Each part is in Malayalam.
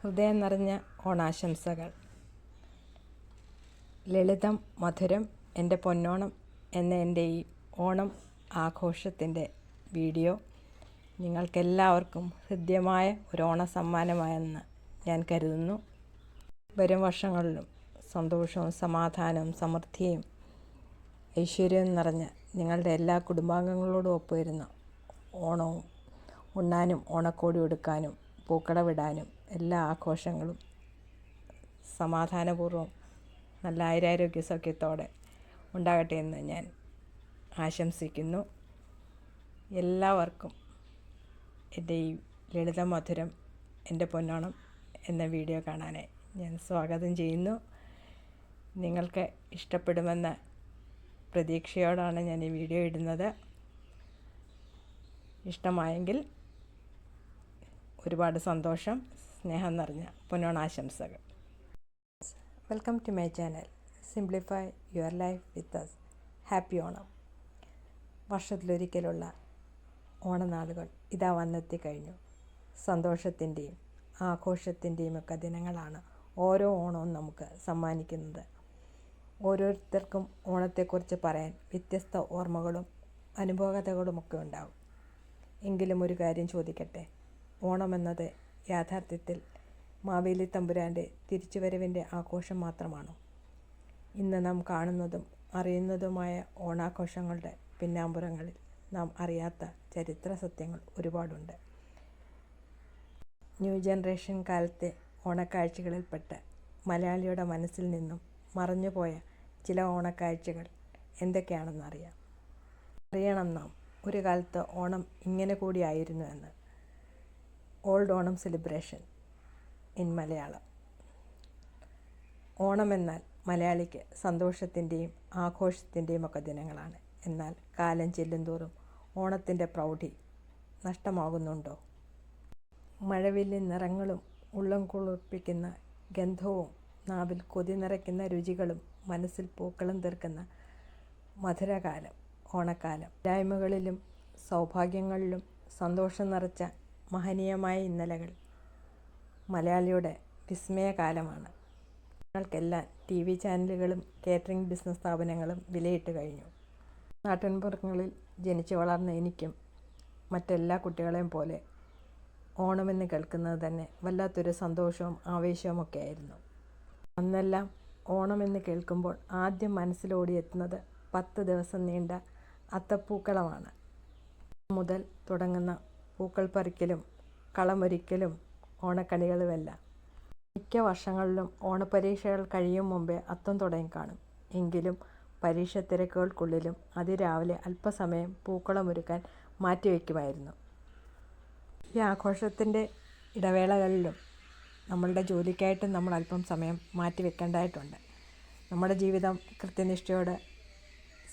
ഹൃദയം നിറഞ്ഞ ഓണാശംസകൾ. ലളിതം മധുരം എന്റെ പൊന്നോണം എന്ന എന്റെ ഈ ഓണം ആഘോഷത്തിന്റെ വീഡിയോ നിങ്ങൾക്കെല്ലാവർക്കും ഹൃദ്യമായ ഒരു ഓണ സമ്മാനമായെന്ന് ഞാൻ കരുതുന്നു. വരും വർഷങ്ങളിലും സന്തോഷവും സമാധാനവും സമൃദ്ധിയും ഐശ്വര്യവും നിറഞ്ഞ നിങ്ങളുടെ എല്ലാ കുടുംബാംഗങ്ങളോടും ഒപ്പമിരുന്ന ഓണവും ഉണ്ണാനും ഓണക്കോടി എടുക്കാനും പൂക്കളവിടാനും എല്ലാ ആഘോഷങ്ങളും സമാധാനപൂർവം നല്ല ആയിരാരോഗ്യ സൗഖ്യത്തോടെ ഉണ്ടാകട്ടെ എന്ന് ഞാൻ ആശംസിക്കുന്നു. എല്ലാവർക്കും എന്റെ ഈ ലളിത മധുരം എന്റെ പൊന്നോണം എന്ന വീഡിയോ കാണാനായി ഞാൻ സ്വാഗതം ചെയ്യുന്നു. നിങ്ങൾക്ക് ഇഷ്ടപ്പെടുമെന്ന പ്രതീക്ഷയോടാണ് ഞാൻ ഈ വീഡിയോ ഇടുന്നത്. ഇഷ്ടമായെങ്കിൽ ഒരുപാട് സന്തോഷം. സ്നേഹം നിറഞ്ഞ പുനോണാശംസകൾ welcome to my channel simplify your life with us happy Onam വർഷത്തിലൊരിക്കലുള്ള ഓണനാളുകൾ ഇതാ വന്നെത്തി കഴിഞ്ഞു സന്തോഷത്തിന്റെയും ആഘോഷത്തിന്റെയും ഒക്കെ ദിനങ്ങളാണ് ഓരോ ഓണവും നമുക്ക് സമ്മാനിക്കുന്നത്. ഓരോരുത്തർക്കും ഓണത്തെക്കുറിച്ച് പറയാൻ വ്യത്യസ്ത ഓർമ്മകളും അനുഭവകഥകളുമൊക്കെ ഉണ്ടാവും. എങ്കിലും ഒരു കാര്യം ചോദിക്കട്ടെ? ഓണമെന്നത് യാഥാർത്ഥ്യത്തിൽ മാവേലി തമ്പുരാന്റെ തിരിച്ചുവരവിന്റെ ആഘോഷം മാത്രമാണോ? ഇന്ന് നാം കാണുന്നതും അറിയുന്നതുമായ ഓണാഘോഷങ്ങളുടെ പിന്നാമ്പുറങ്ങളിൽ നാം അറിയാത്ത ചരിത്ര സത്യങ്ങൾ ഒരുപാടുണ്ട്. ന്യൂ ജനറേഷൻ കാലത്തെ ഓണക്കാഴ്ചകളിൽപ്പെട്ട മലയാളിയുടെ മനസ്സിൽ നിന്നും മറഞ്ഞുപോയ ചില ഓണക്കാഴ്ചകൾ എന്തൊക്കെയാണെന്ന് അറിയാം അറിയണം നാം. ഒരു കാലത്ത് ഓണം ഇങ്ങനെ കൂടിയായിരുന്നു എന്ന്. Old Onam celebration in Malayalam. Onam എന്നാൽ മലയാളിക്ക് സന്തോഷത്തിന്റെയും ആഘോഷത്തിന്റെയും ഒക്കെ ദിനങ്ങളാണ്. എന്നാൽ കാലം ചെല്ലുന്തോറും ഓണത്തിന്റെ പ്രൗഢി നഷ്ടമാകുന്നുണ്ടോ? മഴവില്ലിൻ നിറങ്ങളും ഉള്ളം കുളിർപ്പിക്കുന്ന ഗന്ധവും നാവിൽ കൊതി നിറയ്ക്കുന്ന രുചികളും മനസ്സിൽ പൂക്കളും തീർക്കുന്ന മധുരകാലം ഓണക്കാലം. ഇല്ലായ്മകളിലും സൗഭാഗ്യങ്ങളിലും സന്തോഷം നിറച്ച മഹനീയമായ ഇന്നലകൾ മലയാളിയുടെ വിസ്മയകാലമാണ്. ഞങ്ങൾക്കെല്ലാം ടി വി ചാനലുകളും കേറ്ററിംഗ് ബിസിനസ് സ്ഥാപനങ്ങളും വിലയിട്ട് കഴിഞ്ഞു. നാട്ടിൻപുറങ്ങളിൽ ജനിച്ചു വളർന്ന എനിക്കും മറ്റെല്ലാ കുട്ടികളെയും പോലെ ഓണമെന്ന് കേൾക്കുന്നത് തന്നെ വല്ലാത്തൊരു സന്തോഷവും ആവേശവും ഒക്കെ ആയിരുന്നു അന്നെല്ലാം ഓണമെന്ന് കേൾക്കുമ്പോൾ ആദ്യം മനസ്സിലോടി എത്തുന്നത് പത്ത് ദിവസം നീണ്ട അത്തപ്പൂക്കളമാണ് മുതൽ തുടങ്ങുന്ന പൂക്കൾ പറിക്കലും കളമൊരിക്കലും ഓണക്കളികളുമെല്ലാം മിക്ക വർഷങ്ങളിലും ഓണപരീക്ഷകൾ കഴിയും മുമ്പേ അത്തം തുടങ്ങി കാണും. എങ്കിലും പരീക്ഷ തിരക്കുകൾക്കുള്ളിലും അതിരാവിലെ അല്പസമയം പൂക്കളമൊരുക്കാൻ മാറ്റിവെക്കുമായിരുന്നു. ഈ ആഘോഷത്തിന്റെ ഇടവേളകളിലും നമ്മളുടെ ജോലിക്കായിട്ടും നമ്മൾ അല്പം സമയം മാറ്റിവെക്കേണ്ടതായിട്ടുണ്ട്. നമ്മുടെ ജീവിതം കൃത്യനിഷ്ഠയോടെ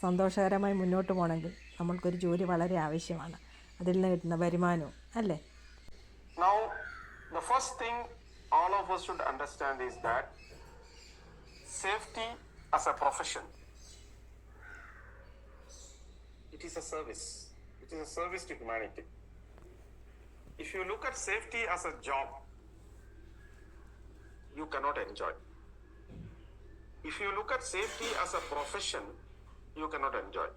സന്തോഷകരമായി മുന്നോട്ട് പോകണമെങ്കിൽ നമ്മൾക്കൊരു ജോലി വളരെ ആവശ്യമാണ്. അതിൽ നിന്ന് കിട്ടുന്ന വരുമാനവും അല്ലേ Now, the first thing all of us should understand is that safety as a profession, it is a service. It is a service to humanity. If you look at safety as a job, you cannot enjoy. If you look at safety as a profession, you cannot enjoy.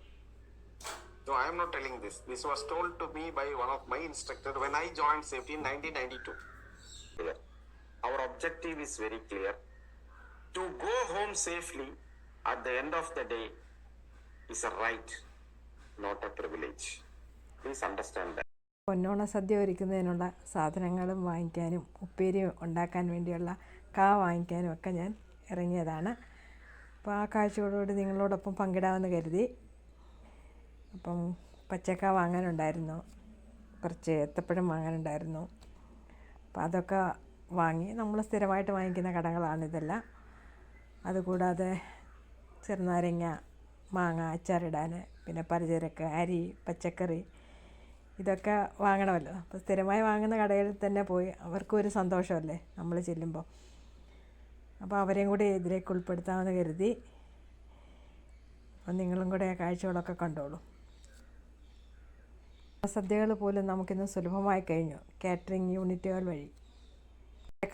No, I am not telling this. This was told to me by one of my instructor when I joined safety in 1992. Clear. Our objective is very clear. To go home safely at the end of the day is a right, not a privilege. Please understand that. പൊന്നോണ സദ്യ ഒരുക്കുന്നതിനുള്ള സാധനങ്ങളും വാങ്ങിക്കാനും ഉപ്പേരി ഉണ്ടാക്കാൻ വേണ്ടിയുള്ള കാ വാങ്ങിക്കാനും ഒക്കെ ഞാൻ ഇറങ്ങിയതാണ് അപ്പോൾ ആ കാഴ്ചകളോട് നിങ്ങളോടൊപ്പം പങ്കിടാമെന്ന് കരുതി അപ്പം പച്ചക്ക വാങ്ങാനുണ്ടായിരുന്നു. കുറച്ച് ഏത്തപ്പഴം വാങ്ങാനുണ്ടായിരുന്നു. അപ്പോൾ അതൊക്കെ വാങ്ങി നമ്മൾ സ്ഥിരമായിട്ട് വാങ്ങിക്കുന്ന കടകളാണ് ഇതെല്ലാം. അതുകൂടാതെ ചെറുനാരങ്ങ മാങ്ങ അച്ചാറിടാൻ പിന്നെ പലചരക്ക് അരി പച്ചക്കറി ഇതൊക്കെ വാങ്ങണമല്ലോ. അപ്പോൾ സ്ഥിരമായി വാങ്ങുന്ന കടയിൽ തന്നെ പോയി അവർക്കും ഒരു സന്തോഷമല്ലേ നമ്മൾ ചെല്ലുമ്പോൾ. അപ്പോൾ അവരെയും കൂടി ഇതിലേക്ക് ഉൾപ്പെടുത്താമെന്ന് കരുതി. അപ്പം നിങ്ങളും കൂടെ ആ കാഴ്ചകളൊക്കെ കണ്ടോളൂ. സദ്യകൾ പോലും നമുക്കിന്ന് സുലഭമായി കഴിഞ്ഞു. കാറ്ററിംഗ് യൂണിറ്റുകൾ വഴി.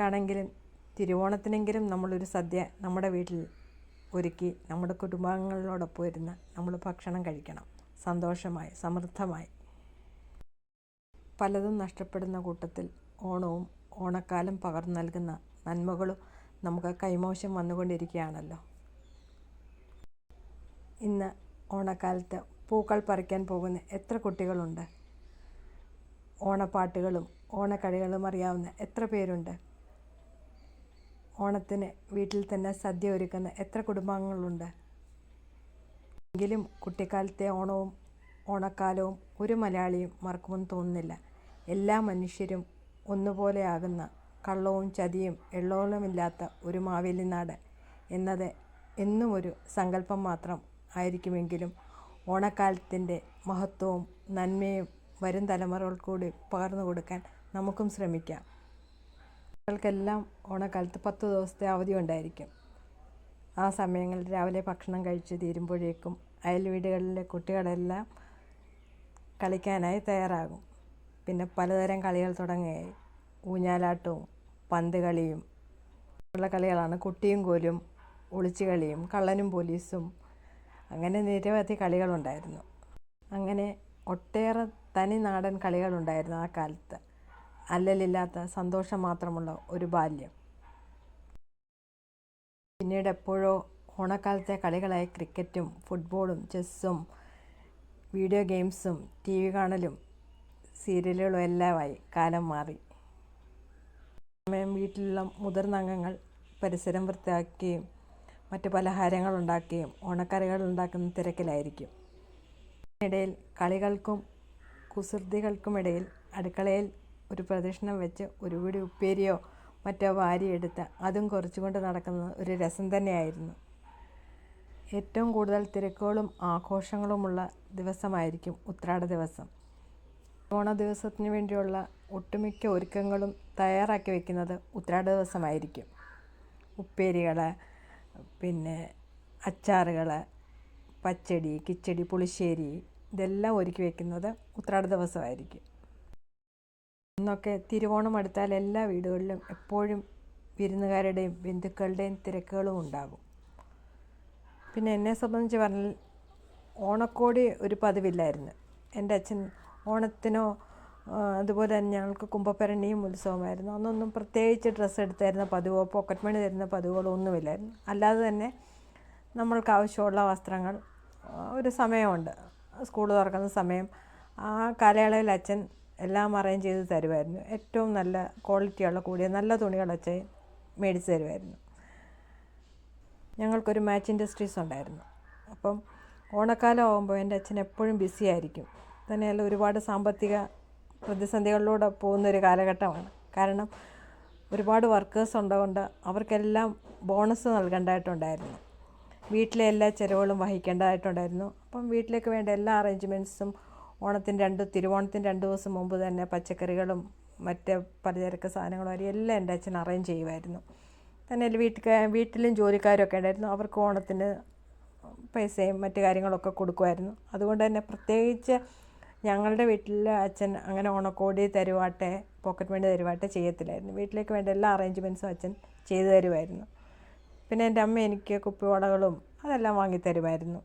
ാണെങ്കിലും തിരുവോണത്തിനെങ്കിലും നമ്മളൊരു സദ്യ നമ്മുടെ വീട്ടിൽ ഒരുക്കി നമ്മുടെ കുടുംബാംഗങ്ങളോടൊപ്പം ഇരുന്ന് നമ്മൾ ഭക്ഷണം കഴിക്കണം. സന്തോഷമായി സമൃദ്ധമായി. പലതും നഷ്ടപ്പെടുന്ന കൂട്ടത്തിൽ ഓണവും ഓണക്കാലം പകർന്നു നൽകുന്ന നന്മകളും നമുക്ക് കൈമോശം വന്നുകൊണ്ടിരിക്കുകയാണല്ലോ. ഇന്ന് ഓണക്കാലത്ത് പൂക്കൾ പറിക്കാൻ പോകുന്ന എത്ര കുട്ടികളുണ്ട്? ഓണപ്പാട്ടുകളും ഓണക്കളികളും അറിയാവുന്ന എത്ര പേരുണ്ട്? ഓണത്തിന് വീട്ടിൽ തന്നെ സദ്യ ഒരുക്കുന്ന എത്ര കുടുംബാംഗങ്ങളുണ്ട്? എങ്കിലും കുട്ടിക്കാലത്തെ ഓണവും ഓണക്കാലവും ഒരു മലയാളിയും മറക്കുമെന്ന് തോന്നുന്നില്ല. എല്ലാ മനുഷ്യരും ഒന്നുപോലെയാകുന്ന കള്ളവും ചതിയും എള്ളോളമില്ലാത്ത ഒരു മാവേലി നാട് എന്നത് എന്നും ഒരു സങ്കല്പം മാത്രം ആയിരിക്കുമെങ്കിലും ഓണക്കാലത്തിന്റെ മഹത്വവും നന്മയും വരും തലമുറകൾ കൂടി പകർന്നു കൊടുക്കാൻ നമുക്കും ശ്രമിക്കാം. കുട്ടികൾക്കെല്ലാം ഓണക്കാലത്ത് പത്ത് ദിവസത്തെ അവധി ഉണ്ടായിരിക്കും. ആ സമയങ്ങളിൽ രാവിലെ ഭക്ഷണം കഴിച്ച് തീരുമ്പോഴേക്കും അയൽ വീടുകളിലെ കുട്ടികളെല്ലാം കളിക്കാനായി തയ്യാറാകും. പിന്നെ പലതരം കളികൾ തുടങ്ങിയായി ഊഞ്ഞാലാട്ടവും പന്ത് കളിയും ഉള്ള കളികളാണ് കുട്ടിയും കോലും ഒളിച്ചു കളിയും കള്ളനും പോലീസും അങ്ങനെ നിരവധി കളികളുണ്ടായിരുന്നു. അങ്ങനെ ഒട്ടേറെ തനി നാടൻ കളികളുണ്ടായിരുന്നു ആ കാലത്ത്. അല്ലലില്ലാത്ത സന്തോഷം മാത്രമുള്ള ഒരു ബാല്യം. പിന്നീട് എപ്പോഴോ ഓണക്കാലത്തെ കളികളായ ക്രിക്കറ്റും ഫുട്ബോളും ചെസ്സും വീഡിയോ ഗെയിംസും ടി വി കാണലും സീരിയലുകളും എല്ലാമായി കാലം മാറി. സമയം വീട്ടിലുള്ള മുതിർന്ന അംഗങ്ങൾ പരിസരം വൃത്തിയാക്കുകയും മറ്റ് പലഹാരങ്ങൾ ഉണ്ടാക്കുകയും ഓണക്കറികൾ ഉണ്ടാക്കുന്ന തിരക്കിലായിരിക്കും. ഇടയിൽ കളികൾക്കും കുസൃതികൾക്കുമിടയിൽ അടുക്കളയിൽ ഒരു പ്രദക്ഷിണം വെച്ച് ഒരു പിടി ഉപ്പേരിയോ മറ്റോ വാരിയെടുത്ത് അതും കുറച്ചുകൊണ്ട് നടക്കുന്നത് ഒരു രസം തന്നെയായിരുന്നു. ഏറ്റവും കൂടുതൽ തിരക്കുകളും ആഘോഷങ്ങളുമുള്ള ദിവസമായിരിക്കും ഉത്രാട ദിവസം. ഓണ ദിവസത്തിന് വേണ്ടിയുള്ള ഒട്ടുമിക്ക ഒരുക്കങ്ങളും തയ്യാറാക്കി വയ്ക്കുന്നത് ഉത്രാട ദിവസമായിരിക്കും. ഉപ്പേരികൾ പിന്നെ അച്ചാറുകൾ പച്ചടി കിച്ചടി പുളിശ്ശേരി ഇതെല്ലാം ഒരുക്കി വെക്കുന്നത് ഉത്രാട ദിവസമായിരിക്കും. ഇന്നൊക്കെ തിരുവോണം അടുത്താൽ എല്ലാ വീടുകളിലും എപ്പോഴും വിരുന്നുകാരുടെയും ബന്ധുക്കളുടെയും തിരക്കുകളും ഉണ്ടാകും. പിന്നെ എന്നെ സംബന്ധിച്ച് പറഞ്ഞാൽ ഓണക്കോടി ഒരു പതിവില്ലായിരുന്നു. എന്റെ അച്ഛൻ ഓണത്തിനോ അതുപോലെ തന്നെ ഞങ്ങൾക്ക് കുമ്പപ്പരണിയും ഉത്സവമായിരുന്നു. അന്നൊന്നും പ്രത്യേകിച്ച് ഡ്രസ്സ് എടുത്ത് തരുന്ന പതിവോ പോക്കറ്റ് മണി തരുന്ന പതിവുകളോ ഒന്നുമില്ലായിരുന്നു. അല്ലാതെ തന്നെ നമ്മൾക്ക് ആവശ്യമുള്ള വസ്ത്രങ്ങൾ ഒരു സമയമുണ്ട്. സ്കൂൾ തുറക്കുന്ന സമയം ആ കാലയളവിൽ അച്ഛൻ എല്ലാം അറേഞ്ച് ചെയ്ത് തരുമായിരുന്നു. ഏറ്റവും നല്ല ക്വാളിറ്റിയുള്ള കൂടിയ നല്ല തുണികൾ അച്ഛൻ മേടിച്ച് തരുമായിരുന്നു. ഞങ്ങൾക്കൊരു മാച്ച് ഇൻഡസ്ട്രീസ് ഉണ്ടായിരുന്നു. അപ്പം ഓണക്കാലം ആകുമ്പോൾ എന്റെ അച്ഛൻ എപ്പോഴും ബിസി ആയിരിക്കും. തന്നെയല്ല ഒരുപാട് സാമ്പത്തിക പ്രതിസന്ധികളിലൂടെ പോകുന്ന ഒരു കാലഘട്ടമാണ്. കാരണം ഒരുപാട് വർക്കേഴ്സ് ഉള്ളതുകൊണ്ട് അവർക്കെല്ലാം ബോണസ് നൽകേണ്ടതായിട്ടുണ്ടായിരുന്നു. വീട്ടിലെ എല്ലാ ചിലവുകളും വഹിക്കേണ്ടതായിട്ടുണ്ടായിരുന്നു. അപ്പം വീട്ടിലേക്ക് വേണ്ട എല്ലാ അറേഞ്ച്മെന്റ്സും ഓണത്തിന് രണ്ട് തിരുവോണത്തിന് രണ്ട് ദിവസം മുമ്പ് തന്നെ പച്ചക്കറികളും മറ്റ് പലചരക്ക് സാധനങ്ങളും എല്ലാം എന്റെ അച്ഛൻ അറേഞ്ച് ചെയ്യുമായിരുന്നു. തന്നെ വീട്ടിൽ വീട്ടിലും ജോലിക്കാരൊക്കെ ഉണ്ടായിരുന്നു. അവർക്ക് ഓണത്തിന് പൈസയും മറ്റു കാര്യങ്ങളൊക്കെ കൊടുക്കുമായിരുന്നു. അതുകൊണ്ട് തന്നെ പ്രത്യേകിച്ച് ഞങ്ങളുടെ വീട്ടിൽ അച്ഛൻ അങ്ങനെ ഓണക്കോടി തരുവാട്ടെ പോക്കറ്റ് മണി തരുവാട്ടെ ചെയ്യത്തില്ലായിരുന്നു. വീട്ടിലേക്ക് വേണ്ട എല്ലാ അറേഞ്ച്മെന്റ്സും അച്ഛൻ ചെയ്തു തരുമായിരുന്നു പിന്നെ എന്റെ അമ്മ എനിക്ക് കുപ്പിവളകളും അതെല്ലാം വാങ്ങി തരുമായിരുന്നു.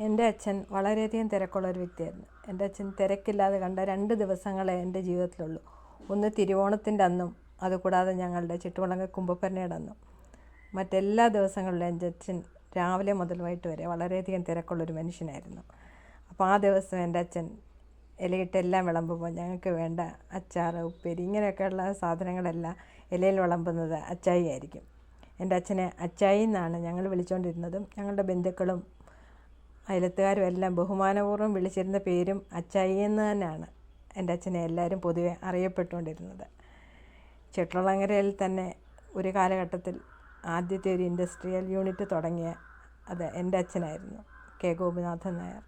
എന്റെ അച്ഛൻ വളരെയധികം തിരക്കുള്ളൊരു വ്യക്തിയായിരുന്നു. എന്റെ അച്ഛൻ തിരക്കില്ലാതെ കണ്ട രണ്ട് ദിവസങ്ങളെ എന്റെ ജീവിതത്തിലുള്ളൂ. ഒന്ന് തിരുവോണത്തിന്റെ അന്നും അതുകൂടാതെ ഞങ്ങളുടെ ചുറ്റുവളങ്ങ കുമ്പപ്പരനയുടെ അന്നും. മറ്റെല്ലാ ദിവസങ്ങളിലും എന്റെ അച്ഛൻ രാവിലെ മുതൽ വൈകിട്ട് വരെ വളരെയധികം തിരക്കുള്ളൊരു മനുഷ്യനായിരുന്നു. അപ്പോൾ ആ ദിവസം എന്റെ അച്ഛൻ ഇലയിട്ടെല്ലാം വിളമ്പുമ്പോൾ ഞങ്ങൾക്ക് വേണ്ട അച്ചാർ ഉപ്പേരി ഇങ്ങനെയൊക്കെയുള്ള സാധനങ്ങളെല്ലാം ഇലയിൽ വിളമ്പുന്നത് അച്ചായി ആയിരിക്കും. എന്റെ അച്ഛനെ അച്ചായി എന്നാണ് ഞങ്ങൾ വിളിച്ചുകൊണ്ടിരുന്നതും ഞങ്ങളുടെ ബന്ധുക്കളും അയലത്തുകാരും എല്ലാം ബഹുമാനപൂർവം വിളിച്ചിരുന്ന പേരും അച്ചായി എന്ന് തന്നെയാണ് എന്റെ അച്ഛനെ എല്ലാവരും പൊതുവെ അറിയപ്പെട്ടുകൊണ്ടിരുന്നത്. ചെട്ടുളങ്ങരയിൽ തന്നെ ഒരു കാലഘട്ടത്തിൽ ആദ്യത്തെ ഒരു ഇൻഡസ്ട്രിയൽ യൂണിറ്റ് തുടങ്ങിയ അത് എന്റെ അച്ഛനായിരുന്നു കെ ഗോപിനാഥൻ നായർ.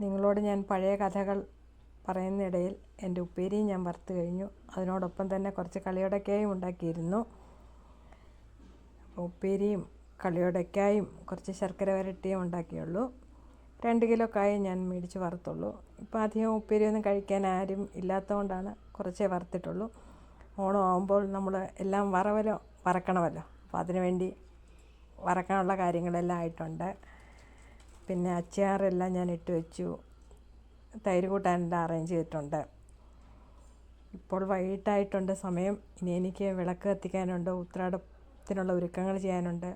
നിങ്ങളോട് ഞാൻ പഴയ കഥകൾ പറയുന്നിടയിൽ എന്റെ ഉപ്പേരിയും ഞാൻ വറുത്ത് കഴിഞ്ഞു. അതിനോടൊപ്പം തന്നെ കുറച്ച് കളിയുടക്കയും ഉണ്ടാക്കിയിരുന്നു. ഉപ്പേരിയും കളിയുടക്കായും കുറച്ച് ശർക്കര വരട്ടിയും ഉണ്ടാക്കിയുള്ളൂ. രണ്ട് കിലോ കായ ഞാൻ മേടിച്ച് വറുത്തുള്ളൂ. ഇപ്പോൾ അധികം ഉപ്പേരിയൊന്നും കഴിക്കാൻ ആരും ഇല്ലാത്തതുകൊണ്ടാണ് കുറച്ചേ വറുത്തിട്ടുള്ളൂ. ഓണം ആകുമ്പോൾ നമ്മൾ എല്ലാം വറവലോ വറക്കണമല്ലോ. അപ്പോൾ അതിനുവേണ്ടി വറക്കാനുള്ള കാര്യങ്ങളെല്ലാം ആയിട്ടുണ്ട്. പിന്നെ അച്ചാറെല്ലാം ഞാൻ ഇട്ട് വെച്ചു. തൈര് കൂട്ടാനെല്ലാം അറേഞ്ച് ചെയ്തിട്ടുണ്ട്. ഇപ്പോൾ വൈകിട്ടായിട്ടുണ്ട് സമയം. ഇനി എനിക്ക് വിളക്ക് കത്തിക്കാനുണ്ട്. ഉത്രാടത്തിനുള്ള ഒരുക്കങ്ങൾ ചെയ്യാനുണ്ട്.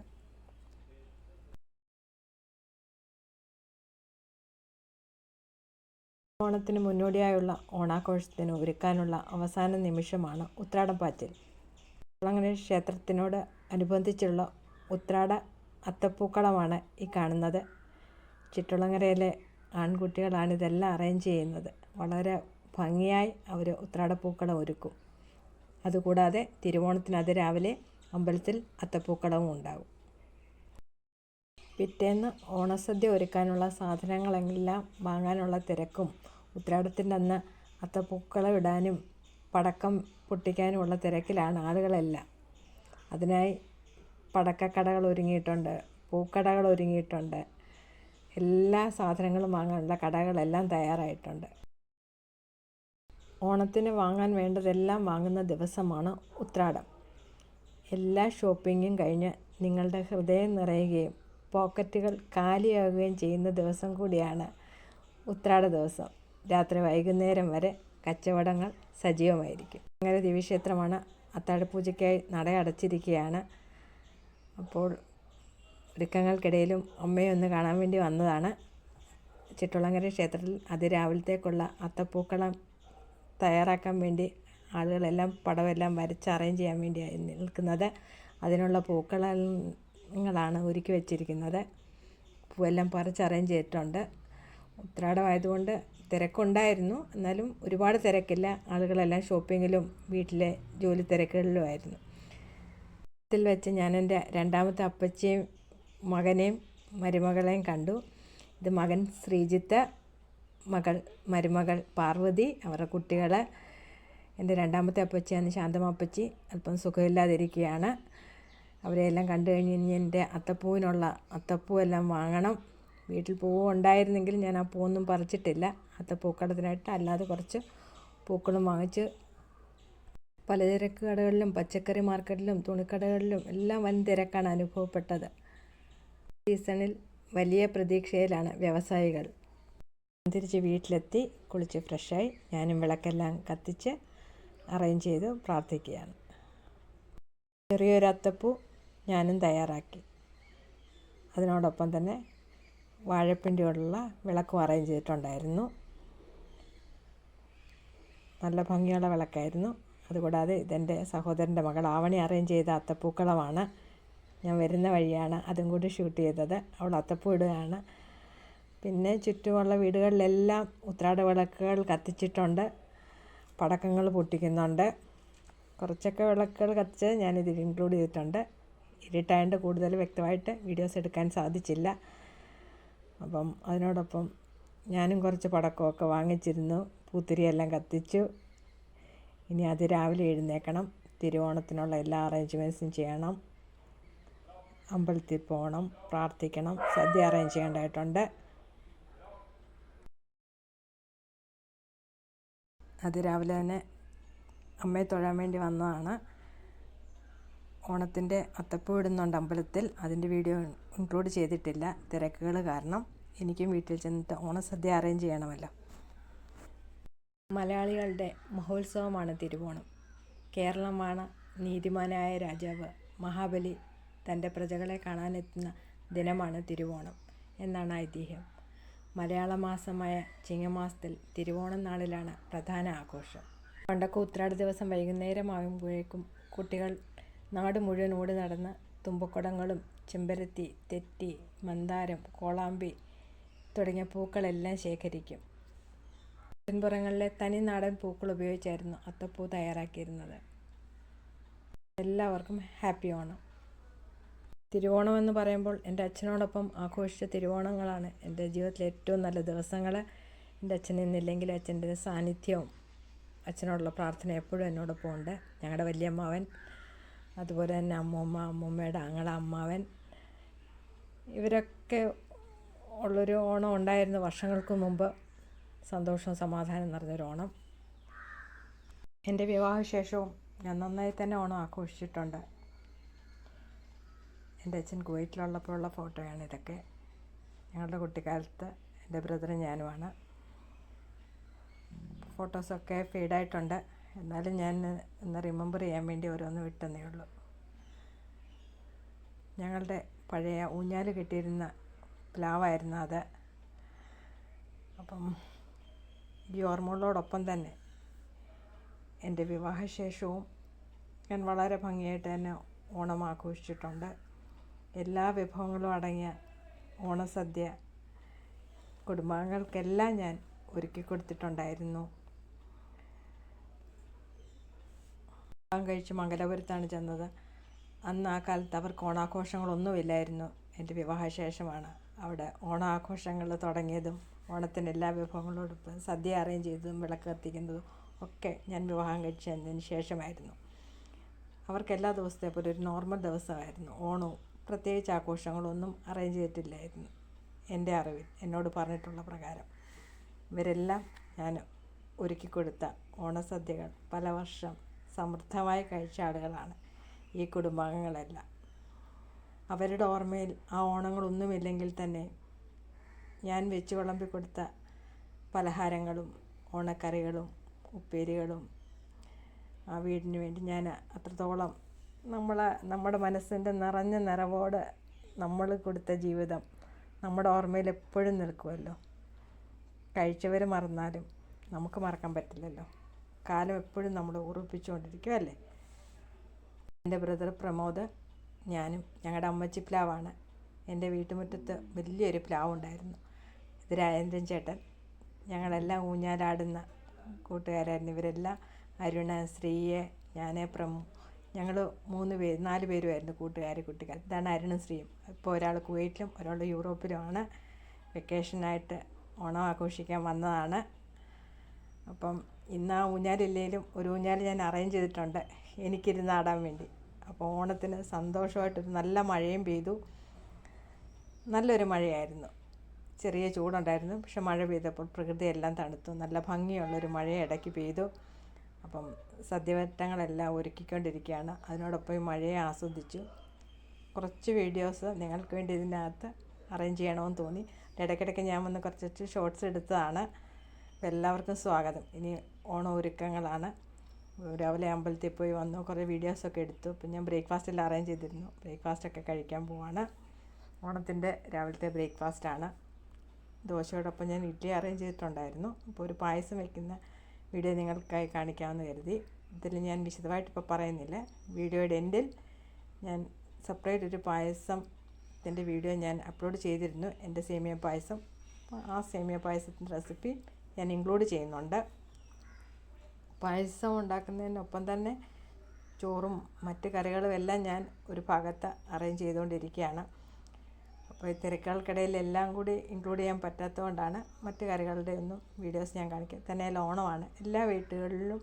ഓണത്തിന് മുന്നോടിയായുള്ള ഓണാഘോഷത്തിന് ഒരുക്കാനുള്ള അവസാന നിമിഷമാണ് ഉത്രാടം പാച്ചിൽ. കുളങ്ങര ക്ഷേത്രത്തിനോട് അനുബന്ധിച്ചുള്ള ഉത്രാട അത്തപ്പൂക്കളമാണ് ഈ കാണുന്നത്. ചിറ്റുളങ്ങരയിലെ ആൺകുട്ടികളാണ് ഇതെല്ലാം അറേഞ്ച് ചെയ്യുന്നത്. വളരെ ഭംഗിയായി അവർ ഉത്രാടപ്പൂക്കളം ഒരുക്കും. അതുകൂടാതെ തിരുവോണത്തിന് അത് രാവിലെ അമ്പലത്തിൽ അത്തപ്പൂക്കളവും ഉണ്ടാകും പിറ്റേന്ന് ഓണസദ്യ ഒരുക്കാനുള്ള സാധനങ്ങളെല്ലാം വാങ്ങാനുള്ള തിരക്കും ഉത്രാടത്തിന്റെ അന്ന് അത്തപ്പൂക്കളം ഇടാനും പടക്കം പൊട്ടിക്കാനുമുള്ള തിരക്കിലാണ് ആളുകളെല്ലാം. അതിനായി പടക്കക്കടകൾ ഒരുങ്ങിയിട്ടുണ്ട് പൂക്കടകൾ ഒരുങ്ങിയിട്ടുണ്ട്. എല്ലാ സാധനങ്ങളും വാങ്ങാനുള്ള കടകളെല്ലാം തയ്യാറായിട്ടുണ്ട്. ഓണത്തിന് വാങ്ങാൻ വേണ്ടതെല്ലാം വാങ്ങുന്ന ദിവസമാണ് ഉത്രാടം. എല്ലാ ഷോപ്പിങ്ങും കഴിഞ്ഞ് നിങ്ങളുടെ ഹൃദയം നിറയുകയും പോക്കറ്റുകൾ കാലിയാകുകയും ചെയ്യുന്ന ദിവസം കൂടിയാണ് ഉത്രാട ദിവസം. രാത്രി വൈകുന്നേരം വരെ കച്ചവടങ്ങൾ സജീവമായിരിക്കും. അങ്ങനെ ദിവ്യക്ഷേത്രമാണ്. അത്താഴപൂജയ്ക്കായി നട അടച്ചിരിക്കുകയാണ്. അപ്പോൾ ഒരുക്കങ്ങൾക്കിടയിലും അമ്മയെ ഒന്ന് കാണാൻ വേണ്ടി വന്നതാണ്. ചിറ്റുളങ്ങര ക്ഷേത്രത്തിൽ അതിരാവിലത്തേക്കുള്ള അത്തപ്പൂക്കളം തയ്യാറാക്കാൻ വേണ്ടി ആളുകളെല്ലാം പടവെല്ലാം വരച്ച് അറേഞ്ച് ചെയ്യാൻ വേണ്ടിയായി നിൽക്കുന്നത്. അതിനുള്ള പൂക്കളങ്ങളാണ് ഒരുക്കി വെച്ചിരിക്കുന്നത്. പൂവെല്ലാം പറിച്ച് അറേഞ്ച് ചെയ്തിട്ടുണ്ട്. ഉത്രാടമായതുകൊണ്ട് തിരക്കുണ്ടായിരുന്നു. എന്നാലും ഒരുപാട് തിരക്കില്ല. ആളുകളെല്ലാം ഷോപ്പിങ്ങിലും വീട്ടിലെ ജോലി തിരക്കുകളിലുമായിരുന്നു. ത്തിൽ വെച്ച് ഞാൻ രണ്ടാമത്തെ അപ്പച്ചിയും മകനെയും മരുമകളെയും കണ്ടു. ഇത് മകൻ ശ്രീജിത്ത് മകൾ മരുമകൾ പാർവതി അവരുടെ കുട്ടികൾ എന്റെ രണ്ടാമത്തെ അപ്പച്ചിയാണ് ശാന്തമ്മ അപ്പച്ചി. അല്പം സുഖമില്ലാതിരിക്കുകയാണ്. അവരെയെല്ലാം കണ്ടു കഴിഞ്ഞ് ഇനി എന്റെ അത്തപ്പൂവിനുള്ള അത്തപ്പൂ എല്ലാം വാങ്ങണം. വീട്ടിൽ പൂവ് ഉണ്ടായിരുന്നെങ്കിലും ഞാൻ ആ പൂവൊന്നും പറിച്ചിട്ടില്ല. അത്തപ്പൂക്കളത്തിനായിട്ട് അല്ലാതെ കുറച്ച് പൂക്കളും വാങ്ങിച്ച് പലചരക്ക് കടകളിലും പച്ചക്കറി മാർക്കറ്റിലും തുണിക്കടകളിലും എല്ലാം വൻ തിരക്കാണ് അനുഭവപ്പെട്ടത്. സീസണിൽ വലിയ പ്രതീക്ഷയിലാണ് വ്യവസായികൾ. തിരിച്ച് വീട്ടിലെത്തി കുളിച്ച് ഫ്രഷായി ഞാനും വിളക്കെല്ലാം കത്തിച്ച് അറേഞ്ച് ചെയ്ത് പ്രാർത്ഥിക്കുകയാണ്. ചെറിയൊരു അത്തപ്പൂ ഞാനും തയ്യാറാക്കി. അതിനോടൊപ്പം തന്നെ വാഴപ്പിണ്ടിയോടുള്ള വിളക്കും അറേഞ്ച് ചെയ്തിട്ടുണ്ടായിരുന്നു. നല്ല ഭംഗിയുള്ള വിളക്കായിരുന്നു. അതുകൂടാതെ ഇതെന്റെ സഹോദരന്റെ മകൾ ആവണി അറേഞ്ച് ചെയ്ത അത്തപ്പൂക്കളമാണ് ഞാൻ വരുന്ന വഴിയാണ് അതും കൂടി ഷൂട്ട് ചെയ്തത്. അവൾ അത്തപ്പൂ ഇടുകയാണ്. പിന്നെ ചുറ്റുമുള്ള വീടുകളിലെല്ലാം ഉത്രാട വിളക്കുകൾ കത്തിച്ചിട്ടുണ്ട്. പടക്കങ്ങൾ പൊട്ടിക്കുന്നുണ്ട്. കുറച്ചൊക്കെ വിളക്കുകൾ കത്തിച്ച് ഞാനിതിൽ ഇൻക്ലൂഡ് ചെയ്തിട്ടുണ്ട്. ഇരുട്ടായതുകൊണ്ട് കൂടുതൽ വ്യക്തമായിട്ട് വീഡിയോസ് എടുക്കാൻ സാധിച്ചില്ല. അപ്പം അതിനോടൊപ്പം ഞാനും കുറച്ച് പടക്കമൊക്കെ വാങ്ങിച്ചിരുന്നു. പൂത്തിരിയെല്ലാം കത്തിച്ചു. ഇനി അത് രാവിലെ എഴുന്നേക്കണം. തിരുവോണത്തിനുള്ള എല്ലാ അറേഞ്ച്മെന്റ്സും ചെയ്യണം. അമ്പലത്തിൽ പോകണം പ്രാർത്ഥിക്കണം സദ്യ അറേഞ്ച് ചെയ്യേണ്ടതായിട്ടുണ്ട്. അത് രാവിലെ തന്നെ അമ്മയെ തൊഴാൻ വേണ്ടി വന്നതാണ്. ഓണത്തിന്റെ അത്തപ്പൂ ഇടുന്നുണ്ട് അമ്പലത്തിൽ. അതിന്റെ വീഡിയോ ഇൻക്ലൂഡ് ചെയ്തിട്ടില്ല. തിരക്കുകൾ കാരണം എനിക്കും വീട്ടിൽ ചെന്നിട്ട് ഓണസദ്യ അറേഞ്ച് ചെയ്യണമല്ലോ. മലയാളികളുടെ മഹോത്സവമാണ് തിരുവോണം. കേരളമാണ് നീതിമാനായ രാജാവ് മഹാബലി തന്റെ പ്രജകളെ കാണാനെത്തുന്ന ദിനമാണ് തിരുവോണം എന്നാണ് ഐതിഹ്യം. മലയാള മാസമായ ചിങ്ങമാസത്തിൽ തിരുവോണം നാളിലാണ് പ്രധാന ആഘോഷം. പണ്ടൊക്കെ ഉത്രാട ദിവസം വൈകുന്നേരമാകുമ്പോഴേക്കും കുട്ടികൾ നാട് മുഴുവൻ ഓടി നടന്ന് തുമ്പക്കുടങ്ങളും ചെമ്പരത്തി തെറ്റി മന്ദാരം കോളാമ്പി തുടങ്ങിയ പൂക്കളെല്ലാം ശേഖരിക്കും. പിൻപുറങ്ങളിലെ തനി നാടൻ പൂക്കൾ ഉപയോഗിച്ചായിരുന്നു അത്തപ്പൂ തയ്യാറാക്കിയിരുന്നത്. എല്ലാവർക്കും ഹാപ്പി ഓണം. തിരുവോണം എന്ന് പറയുമ്പോൾ എന്റെ അച്ഛനോടൊപ്പം ആഘോഷിച്ച തിരുവോണങ്ങളാണ് എന്റെ ജീവിതത്തിലെ ഏറ്റവും നല്ല ദിവസങ്ങൾ. എന്റെ അച്ഛൻ ഇന്നില്ലെങ്കിൽ അച്ഛന്റെ സാന്നിധ്യവും അച്ഛനോടുള്ള പ്രാർത്ഥന എപ്പോഴും എന്നോടൊപ്പം ഉണ്ട്. ഞങ്ങളുടെ വലിയമ്മാവൻ അതുപോലെ തന്നെ അമ്മൂമ്മ അമ്മൂമ്മയുടെ അങ്ങളെ അമ്മാവൻ. ഇവരൊക്കെ ഉള്ളൊരു ഓണം ഉണ്ടായിരുന്നു വർഷങ്ങൾക്ക് മുമ്പ്. സന്തോഷവും സമാധാനം നിറഞ്ഞൊരു ഓണം. എന്റെ വിവാഹശേഷവും ഞാൻ നന്നായി തന്നെ ഓണം ആഘോഷിച്ചിട്ടുണ്ട്. എന്റെ അച്ഛൻ കുവൈറ്റിലുള്ളപ്പോഴുള്ള ഫോട്ടോയാണ് ഇതൊക്കെ. ഞങ്ങളുടെ കുട്ടിക്കാലത്ത് എന്റെ ബ്രദറും ഞാനുമാണ് ഫോട്ടോസൊക്കെ ഫീഡായിട്ടുണ്ട് എന്നാലും ഞാൻ ഒന്ന് റിമെമ്പർ ചെയ്യാൻ വേണ്ടി ഓരോന്ന് വിട്ടെന്നേ ഉള്ളൂ. ഞങ്ങളുടെ പഴയ ഊഞ്ഞാൽ കെട്ടിയിരുന്ന പ്ലാവായിരുന്നു അത്. അപ്പം ഈ ഓർമ്മകളോടൊപ്പം തന്നെ എന്റെ വിവാഹശേഷവും ഞാൻ വളരെ ഭംഗിയായിട്ട് തന്നെ ഓണം ആഘോഷിച്ചിട്ടുണ്ട്. എല്ലാ വിഭവങ്ങളും അടങ്ങിയ ഓണസദ്യ കുടുംബാംഗങ്ങൾക്കെല്ലാം ഞാൻ ഒരുക്കി കൊടുത്തിട്ടുണ്ടായിരുന്നു. വിവാഹം കഴിച്ച് മംഗലപുരത്താണ് ചെന്നത്. അന്ന് ആ കാലത്ത് അവർക്ക് ഓണാഘോഷങ്ങളൊന്നുമില്ലായിരുന്നു. എന്റെ വിവാഹശേഷമാണ് അവിടെ ഓണാഘോഷങ്ങൾ തുടങ്ങിയതും ഓണത്തിന് എല്ലാ വിഭവങ്ങളോടൊപ്പം സദ്യ അറേഞ്ച് ചെയ്തതും വിളക്ക് കത്തിക്കുന്നതും ഒക്കെ ഞാൻ വിവാഹം കഴിച്ചതിന് ശേഷമായിരുന്നു. അവർക്ക് എല്ലാ ദിവസത്തെ പോലെ ഒരു നോർമൽ ദിവസമായിരുന്നു. ഓണവും പ്രത്യേകിച്ച് ആഘോഷങ്ങളൊന്നും അറേഞ്ച് ചെയ്തിട്ടില്ലായിരുന്നു. എന്റെ അറിവിൽ എന്നോട് പറഞ്ഞിട്ടുള്ള പ്രകാരം. ഇവരെല്ലാം ഞാൻ ഒരുക്കി കൊടുത്ത ഓണസദ്യകൾ പല വർഷം സമൃദ്ധമായി കഴിച്ച ആളുകളാണ് ഈ കുടുംബാംഗങ്ങളെല്ലാം. അവരുടെ ഓർമ്മയിൽ ആ ഓണങ്ങളൊന്നുമില്ലെങ്കിൽ തന്നെ ഞാൻ വെച്ച് വിളമ്പി കൊടുത്ത പലഹാരങ്ങളും ഓണക്കറികളും ഉപ്പേരികളും ആ വീടിന് വേണ്ടി ഞാൻ അത്രത്തോളം നമ്മളെ നമ്മുടെ മനസ്സിന്റെ നിറഞ്ഞ നിറവോട് നമ്മൾ കൊടുത്ത ജീവിതം നമ്മുടെ ഓർമ്മയിൽ എപ്പോഴും നിൽക്കുമല്ലോ. കഴിച്ചവർ മറന്നാലും നമുക്ക് മറക്കാൻ പറ്റില്ലല്ലോ. കാലം എപ്പോഴും നമ്മൾ ഉറപ്പിച്ചുകൊണ്ടിരിക്കും അല്ലേ എന്റെ ബ്രദർ പ്രമോദ് ഞാനും ഞങ്ങളുടെ അമ്മച്ചി പ്ലാവാണ്. എന്റെ വീട്ടുമുറ്റത്ത് വലിയൊരു പ്ലാവ് ഉണ്ടായിരുന്നു. ഇത് രാജേന്ദ്രൻ ചേട്ടൻ. ഞങ്ങളെല്ലാം ഊഞ്ഞാലാടുന്ന കൂട്ടുകാരായിരുന്നു. ഇവരെല്ലാം അരുണ ശ്രീയെ ഞാനേ പ്രമു ഞങ്ങൾ മൂന്ന് പേര് നാല് പേരുമായിരുന്നു കൂട്ടുകാർ കുട്ടികൾ ഇതാണ് അരുണും ശ്രീയും. ഇപ്പോൾ ഒരാൾ കുവൈറ്റിലും ഒരാൾ യൂറോപ്പിലുമാണ്. വെക്കേഷനായിട്ട് ഓണം ആഘോഷിക്കാൻ വന്നതാണ്. അപ്പം ഇന്ന് ആ ഊഞ്ഞാലില്ലെങ്കിലും ഒരു ഊഞ്ഞാൽ ഞാൻ അറേഞ്ച് ചെയ്തിട്ടുണ്ട്. എനിക്കിരുന്ന് ആടാൻ വേണ്ടി. അപ്പോൾ ഓണത്തിന് സന്തോഷമായിട്ടൊരു നല്ല മഴയും പെയ്തു. നല്ലൊരു മഴയായിരുന്നു. ചെറിയ ചൂടുണ്ടായിരുന്നു. പക്ഷെ മഴ പെയ്തപ്പോൾ പ്രകൃതിയെല്ലാം തണുത്തു. നല്ല ഭംഗിയുള്ളൊരു മഴ ഇടയ്ക്ക് പെയ്തു. അപ്പം സദ്യവറ്റങ്ങളെല്ലാം ഒരുക്കിക്കൊണ്ടിരിക്കുകയാണ്. അതിനോടൊപ്പം മഴയെ ആസ്വദിച്ചു കുറച്ച് വീഡിയോസ് നിങ്ങൾക്ക് വേണ്ടി ഇതിനകത്ത് അറേഞ്ച് ചെയ്യണമെന്ന് തോന്നി. ഇടയ്ക്കിടയ്ക്ക് ഞാൻ വന്ന് കുറച്ച് ഷോർട്സ് എടുത്തതാണ്. അപ്പോൾ എല്ലാവർക്കും സ്വാഗതം. ഇനി ഓണ ഒരുക്കങ്ങളാണ് രാവിലെ അമ്പലത്തിൽ പോയി വന്നു കുറേ വീഡിയോസൊക്കെ എടുത്തു. അപ്പം ഞാൻ ബ്രേക്ക്ഫാസ്റ്റെല്ലാം അറേഞ്ച് ചെയ്തിരുന്നു. ബ്രേക്ക്ഫാസ്റ്റൊക്കെ കഴിക്കാൻ പോവാണ്. ഓണത്തിന്റെ രാവിലത്തെ ബ്രേക്ക്ഫാസ്റ്റാണ്. ദോശയോടൊപ്പം ഞാൻ ഇഡ്ഡലി അറേഞ്ച് ചെയ്തിട്ടുണ്ടായിരുന്നു. അപ്പോൾ ഒരു പായസം വയ്ക്കുന്ന വീഡിയോ നിങ്ങൾക്കായി കാണിക്കാമെന്ന് കരുതി. ഇതിൽ ഞാൻ വിശദമായിട്ട് ഇപ്പോൾ പറയുന്നില്ല. വീഡിയോയുടെ എൻഡിൽ ഞാൻ സെപ്പറേറ്റ് ഒരു പായസം പായസത്തിന്റെ വീഡിയോ ഞാൻ അപ്ലോഡ് ചെയ്തിരുന്നു. എന്റെ സേമിയ പായസം. ആ സേമിയ പായസത്തിന്റെ റെസിപ്പി ഞാൻ ഇൻക്ലൂഡ് ചെയ്യുന്നുണ്ട്. പായസം ഉണ്ടാക്കുന്നതിനൊപ്പം തന്നെ ചോറും മറ്റ് കറികളും എല്ലാം ഞാൻ ഒരു ഭാഗത്ത് അറേഞ്ച് ചെയ്തുകൊണ്ടിരിക്കുകയാണ്. അപ്പോൾ ഈ തിരക്കുകൾക്കിടയിൽ എല്ലാം കൂടി ഇൻക്ലൂഡ് ചെയ്യാൻ പറ്റാത്തതുകൊണ്ടാണ് മറ്റു കറികളുടെ ഒന്നും വീഡിയോസ് ഞാൻ കാണിക്കുക തന്നെ ഓണമാണ്. എല്ലാ വീട്ടുകളിലും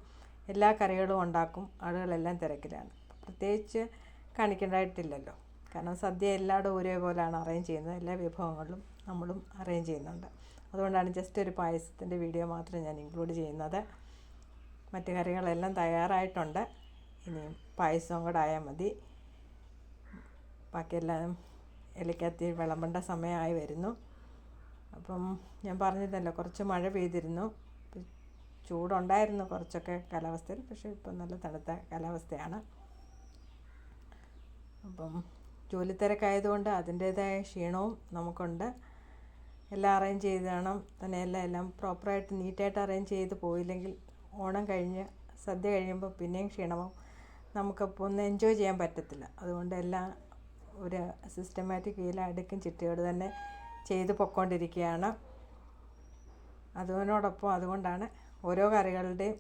എല്ലാ കറികളും ഉണ്ടാക്കും. ആളുകളെല്ലാം തിരക്കിലാണ്. പ്രത്യേകിച്ച് കാണിക്കേണ്ടതായിട്ടില്ലല്ലോ. കാരണം സദ്യ എല്ലായിടും ഒരേപോലെയാണ് അറേഞ്ച് ചെയ്യുന്നത്. എല്ലാ വിഭവങ്ങളിലും നമ്മളും അറേഞ്ച് ചെയ്യുന്നുണ്ട്. അതുകൊണ്ടാണ് ജസ്റ്റ് ഒരു പായസത്തിന്റെ വീഡിയോ മാത്രം ഞാൻ ഇൻക്ലൂഡ് ചെയ്യുന്നത്. മറ്റു കറികളെല്ലാം തയ്യാറായിട്ടുണ്ട്. ഇനിയും പായസവും കൂടെ ആയാൽ മതി. ബാക്കിയെല്ലാം ഇലക്കത്തി വിളമ്പേണ്ട സമയമായി വരുന്നു. അപ്പം ഞാൻ പറഞ്ഞിരുന്നല്ലോ കുറച്ച് മഴ പെയ്തിരുന്നു. ചൂടുണ്ടായിരുന്നു കുറച്ചൊക്കെ കാലാവസ്ഥയിൽ പക്ഷേ ഇപ്പം നല്ല തണുത്ത കാലാവസ്ഥയാണ്. അപ്പം ജോലി തിരക്കായതുകൊണ്ട് അതിന്റേതായ ക്ഷീണവും നമുക്കുണ്ട്. എല്ലാം അറേഞ്ച് ചെയ്ത് വേണം. തന്നെ എല്ലാം എല്ലാം പ്രോപ്പറായിട്ട് നീറ്റായിട്ട് അറേഞ്ച് ചെയ്ത് പോയില്ലെങ്കിൽ ഓണം കഴിഞ്ഞ് സദ്യ കഴിയുമ്പോൾ പിന്നെയും ക്ഷീണവും നമുക്കപ്പോൾ ഒന്ന് എൻജോയ് ചെയ്യാൻ പറ്റത്തില്ല. അതുകൊണ്ട് എല്ലാം ഒരു സിസ്റ്റമാറ്റിക് കീഴിൽ അടുക്കും ചിട്ടയോട് തന്നെ ചെയ്ത് പൊക്കോണ്ടിരിക്കുകയാണ്. അതിനോടൊപ്പം അതുകൊണ്ടാണ് ഓരോ കറികളുടെയും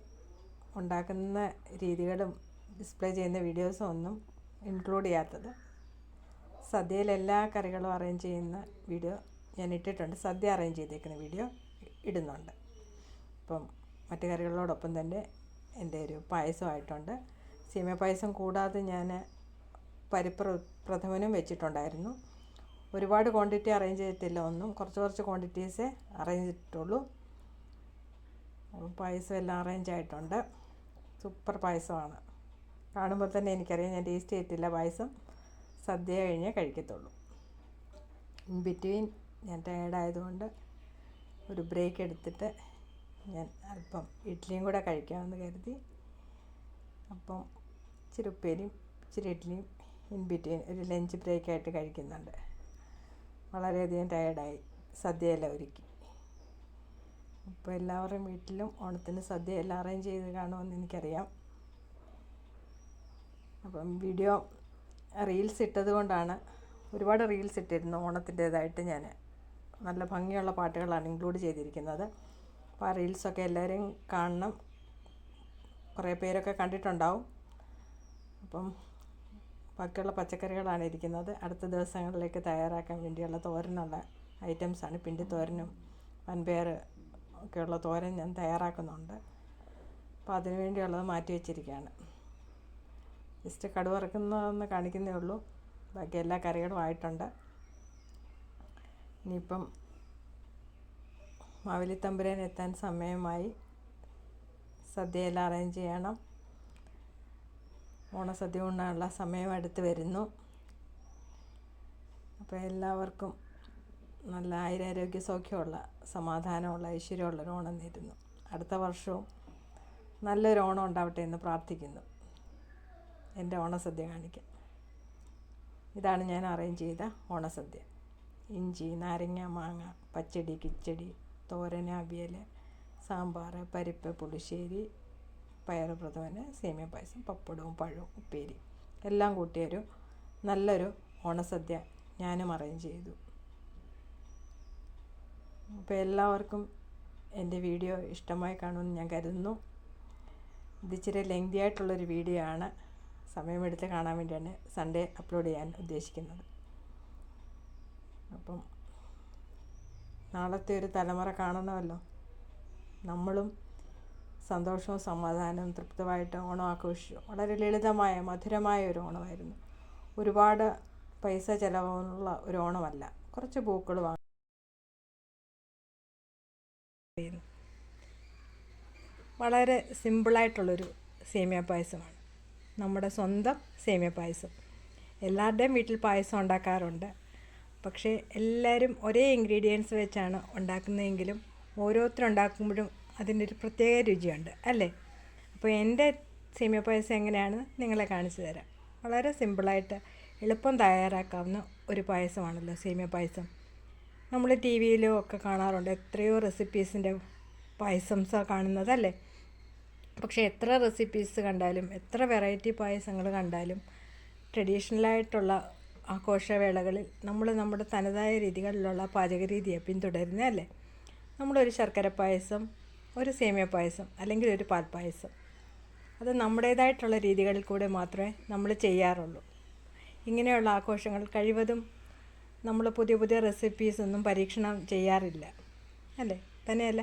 ഉണ്ടാക്കുന്ന രീതികളും ഡിസ്പ്ലേ ചെയ്യുന്ന വീഡിയോസും ഒന്നും ഇൻക്ലൂഡ് ചെയ്യാത്തത്. സദ്യയിൽ എല്ലാ കറികളും അറേഞ്ച് ചെയ്യുന്ന വീഡിയോ ഞാൻ ഇട്ടിട്ടുണ്ട്. സദ്യ അറേഞ്ച് ചെയ്തേക്കുന്ന വീഡിയോ ഇടുന്നുണ്ട്. അപ്പം മറ്റു കറികളോടൊപ്പം തന്നെ എന്റെ ഒരു പായസമായിട്ടുണ്ട്. സീമ പായസം കൂടാതെ ഞാൻ പരിപ്പ് പ്രഥമനും വെച്ചിട്ടുണ്ടായിരുന്നു. ഒരുപാട് ക്വാണ്ടിറ്റി അറേഞ്ച് ചെയ്തിട്ടില്ല ഒന്നും. കുറച്ച് കുറച്ച് ക്വാണ്ടിറ്റീസേ അറേഞ്ച് ചെയ്തിട്ടുള്ളൂ. പായസം എല്ലാം അറേഞ്ച് ആയിട്ടുണ്ട്. സൂപ്പർ പായസമാണ്. കാണുമ്പോൾ തന്നെ എനിക്കറിയാം ഞാൻ ടേസ്റ്റ് ചെയ്തിട്ടില്ല പായസം. സദ്യ കഴിഞ്ഞേ കഴിക്കത്തുള്ളൂ. ഇൻ ബിറ്റ്വീൻ ഞാൻ ടയേർഡായതുകൊണ്ട് ഒരു ബ്രേക്ക് എടുത്തിട്ട് ഞാൻ അല്പം ഇഡ്ഡലിയും കൂടെ കഴിക്കാമെന്ന് കരുതി. അപ്പം ഇച്ചിരി ഉപ്പേരിയും ഇച്ചിരി ഇഡ്ഡലിയും ഇൻ ബിറ്റ്വീൻ ഒരു ലഞ്ച് ബ്രേക്ക് ആയിട്ട് കഴിക്കുന്നുണ്ട്. വളരെയധികം ടയേർഡായി. സദ്യയെല്ലാം ഒരുക്കി. ഇപ്പോൾ എല്ലാവരുടെയും വീട്ടിലും ഓണത്തിന് സദ്യ എല്ലാം അറേഞ്ച് ചെയ്ത് കാണുമെന്ന് എനിക്കറിയാം. അപ്പം വീഡിയോ റീൽസ് ഇട്ടത് കൊണ്ടാണ് ഒരുപാട് റീൽസ് ഇട്ടിരുന്നു ഓണത്തിന്റേതായിട്ട് ഞാൻ. നല്ല ഭംഗിയുള്ള പാട്ടുകളാണ് ഇൻക്ലൂഡ് ചെയ്തിരിക്കുന്നത്. അപ്പോൾ ആ റീൽസൊക്കെ എല്ലാവരും കാണണം. കുറേ പേരൊക്കെ കണ്ടിട്ടുണ്ടാവും. അപ്പം ബാക്കിയുള്ള പച്ചക്കറികളാണ് ഇരിക്കുന്നത്. അടുത്ത ദിവസങ്ങളിലേക്ക് തയ്യാറാക്കാൻ വേണ്ടിയുള്ള തോരനുള്ള ഐറ്റംസാണ് പിണ്ടി തോരനും വൻപയർ ഒക്കെയുള്ള തോരൻ ഞാൻ തയ്യാറാക്കുന്നുണ്ട്. അപ്പോൾ അതിനു വേണ്ടിയുള്ളത് മാറ്റി വെച്ചിരിക്കുകയാണ്. ജസ്റ്റ് കടുവറക്കുന്നതെന്ന് കാണിക്കുന്നേ ഉള്ളൂ. ബാക്കി എല്ലാ കറികളും ആയിട്ടുണ്ട്. ഇനിയിപ്പം മാവേലിത്തമ്പുരാൻ എത്താൻ സമയമായി. സദ്യയെല്ലാം അറേഞ്ച് ചെയ്യണം. ഓണസദ്യ ഉണ്ണാനുള്ള സമയം അടുത്ത് വരുന്നു. അപ്പോൾ എല്ലാവർക്കും നല്ല ആയുരാരോഗ്യ സൗഖ്യമുള്ള സമാധാനമുള്ള ഐശ്വര്യമുള്ള ഒരു ഓണം നേരുന്നു. അടുത്ത വർഷവും നല്ലൊരു ഓണം ഉണ്ടാവട്ടെ എന്ന് പ്രാർത്ഥിക്കുന്നു. എന്റെ ഓണസദ്യ കാണിക്കാൻ ഇതാണ് ഞാൻ അറേഞ്ച് ചെയ്ത ഓണസദ്യ. ഇഞ്ചി നാരങ്ങ മാങ്ങ പച്ചടി കിച്ചടി തോരൻ അവിയൽ സാമ്പാർ പരിപ്പ് പുളിശ്ശേരി പയറ് പ്രഥമന് സേമിയ പായസം പപ്പടവും പഴവും ഉപ്പേരി. എല്ലാം കൂട്ടിയൊരു നല്ലൊരു ഓണസദ്യ ഞാനും അറേഞ്ച് ചെയ്തു. അപ്പോൾ എല്ലാവർക്കും എന്റെ വീഡിയോ ഇഷ്ടമായി കാണുമെന്ന് ഞാൻ കരുതുന്നു. ഇത് ഇച്ചിരി ലെങ്തി ആയിട്ടുള്ളൊരു വീഡിയോ ആണ്. സമയമെടുത്ത് കാണാൻ വേണ്ടിയാണ് സൺഡേ അപ്ലോഡ് ചെയ്യാൻ ഉദ്ദേശിക്കുന്നത്. അപ്പം നാളത്തെ ഒരു തലമുറ കാണണമല്ലോ. നമ്മളും സന്തോഷവും സമാധാനവും തൃപ്തമായിട്ട് ഓണം ആഘോഷിച്ചു. വളരെ ലളിതമായ മധുരമായ ഒരു ഓണമായിരുന്നു. ഒരുപാട് പൈസ ചിലവുള്ള ഒരു ഓണമല്ല. കുറച്ച് പൂക്കൾ വാങ്ങി വളരെ സിമ്പിളായിട്ടുള്ളൊരു സേമിയ പായസമാണ്. നമ്മുടെ സ്വന്തം സേമിയ പായസം. എല്ലാവരുടെയും വീട്ടിൽ പായസം ഉണ്ടാക്കാറുണ്ട്. പക്ഷേ എല്ലാവരും ഒരേ ഇൻഗ്രീഡിയൻസ് വെച്ചാണ് ഉണ്ടാക്കുന്നതെങ്കിലും ഓരോരുത്തരുണ്ടാക്കുമ്പോഴും അതിന്റെ ഒരു പ്രത്യേക രുചിയുണ്ട് അല്ലേ? അപ്പോൾ എന്റെ സേമിയ പായസം എങ്ങനെയാണ്? നിങ്ങളെ കാണിച്ചു തരാം. വളരെ സിമ്പിളായിട്ട് എളുപ്പം തയ്യാറാക്കാവുന്ന ഒരു പായസമാണല്ലോ സേമിയ പായസം നമ്മൾ ടി വിയിലും ഒക്കെ കാണാറുണ്ട് എത്രയോ റെസിപ്പീസിന്റെ പായസംസാണ് കാണുന്നതല്ലേ പക്ഷേ എത്ര റെസിപ്പീസ് കണ്ടാലും എത്ര വെറൈറ്റി പായസങ്ങൾ കണ്ടാലും ട്രഡീഷണലായിട്ടുള്ള ആഘോഷവേളകളിൽ നമ്മൾ നമ്മുടെ തനതായ രീതികളിലുള്ള പാചക രീതിയെ പിന്തുടരുന്നതല്ലേ? നമ്മളൊരു ശർക്കര പായസം ഒരു സേമിയ പായസം അല്ലെങ്കിൽ ഒരു പാൽപ്പായസം അത് നമ്മുടേതായിട്ടുള്ള രീതികളിൽ കൂടെ മാത്രമേ നമ്മൾ ചെയ്യാറുള്ളൂ. ഇങ്ങനെയുള്ള ആഘോഷങ്ങൾ കഴിവതും നമ്മൾ പുതിയ പുതിയ റെസിപ്പീസ് ഒന്നും പരീക്ഷണം ചെയ്യാറില്ല. അല്ലേ? തന്നെയല്ല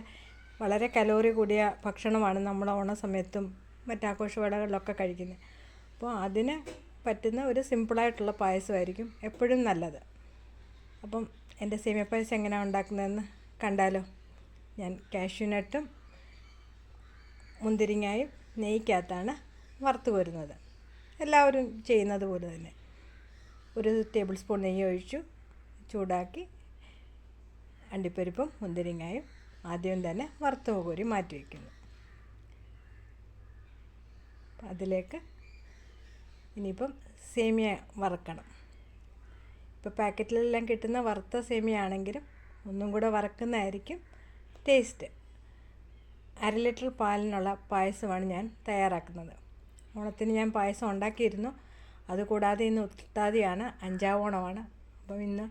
വളരെ കലോറി കൂടിയ ഭക്ഷണമാണ് നമ്മൾ ഓണ സമയത്തും മറ്റാഘോഷവേളകളിലൊക്കെ കഴിക്കുന്നത്. അപ്പോൾ അതിന് പറ്റുന്ന ഒരു സിമ്പിളായിട്ടുള്ള പായസമായിരിക്കും എപ്പോഴും നല്ലത്. അപ്പം എന്റെ സേമിയ പായസം എങ്ങനെയാണ് ഉണ്ടാക്കുന്നതെന്ന് കണ്ടാലോ? ഞാൻ കാഷ്യൂനട്ടും മുന്തിരിങ്ങായും നെയ്ക്കകത്താണ് വറുത്ത് കോരുന്നത്. എല്ലാവരും ചെയ്യുന്നത് പോലെ തന്നെ. ഒരു ടേബിൾ സ്പൂൺ നെയ്യ് ഒഴിച്ചു ചൂടാക്കി അണ്ടിപ്പരിപ്പും മുന്തിരിങ്ങായും ആദ്യം തന്നെ വറുത്ത് കോരി മാറ്റി വയ്ക്കുന്നു. അതിലേക്ക് ഇനിയിപ്പം സേമിയ വറുക്കണം. ഇപ്പോൾ പാക്കറ്റിലെല്ലാം കിട്ടുന്ന വറുത്ത സേമിയ ആണെങ്കിലും ഒന്നും കൂടെ വറക്കുന്നതായിരിക്കും ടേസ്റ്റ്. അര ലിറ്റർ പാലിനുള്ള പായസമാണ് ഞാൻ തയ്യാറാക്കുന്നത്. ഓണത്തിന് ഞാൻ പായസം ഉണ്ടാക്കിയിരുന്നു. അതുകൂടാതെ ഇന്ന് ഉത്താതിയാണ് അഞ്ചാം ഓണമാണ്. അപ്പം ഇന്ന്